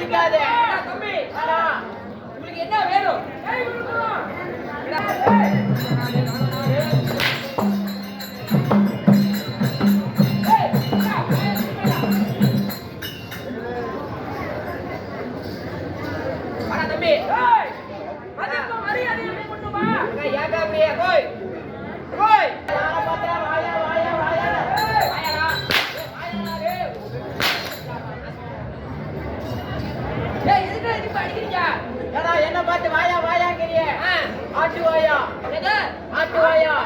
பிடிக்காத தம்பி உங்களுக்கு என்ன வேணும்? தம்பி. அடிக்கிறியா ஏடா என்ன பார்த்து வாயா வாயாங்கிறிய ஆட்டு வாயா. ஆட்டு வாயா.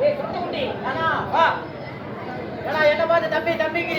ஏய் சுட்டு குட்டி நானா வா. ஏடா என்ன பார்த்து தம்பி தம்பிக்கு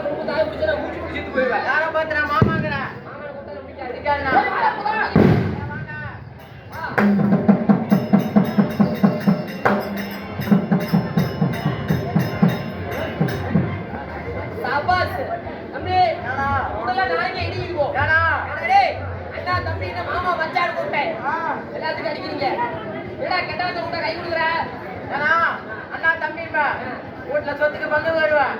மாமனை கூப்பிட்டு தாய் பிடிச்சா நான் மூச்சு பிடிச்சிட்டு போயிடுவேன் யாரை பார்த்து நான் மாமாங்கிறேன் மாமனை கூப்பிட்டா நான் பிடிச்சி அடிக்காதுண்ணா எல்லாத்துக்கும் அடிக்கிறீங்க. ஏடா கெட்டவங்க கூட கை கொடுக்குற? அண்ணா அண்ணா தம்பி வீட்டுல சொத்துக்கு பங்கு வருவேன்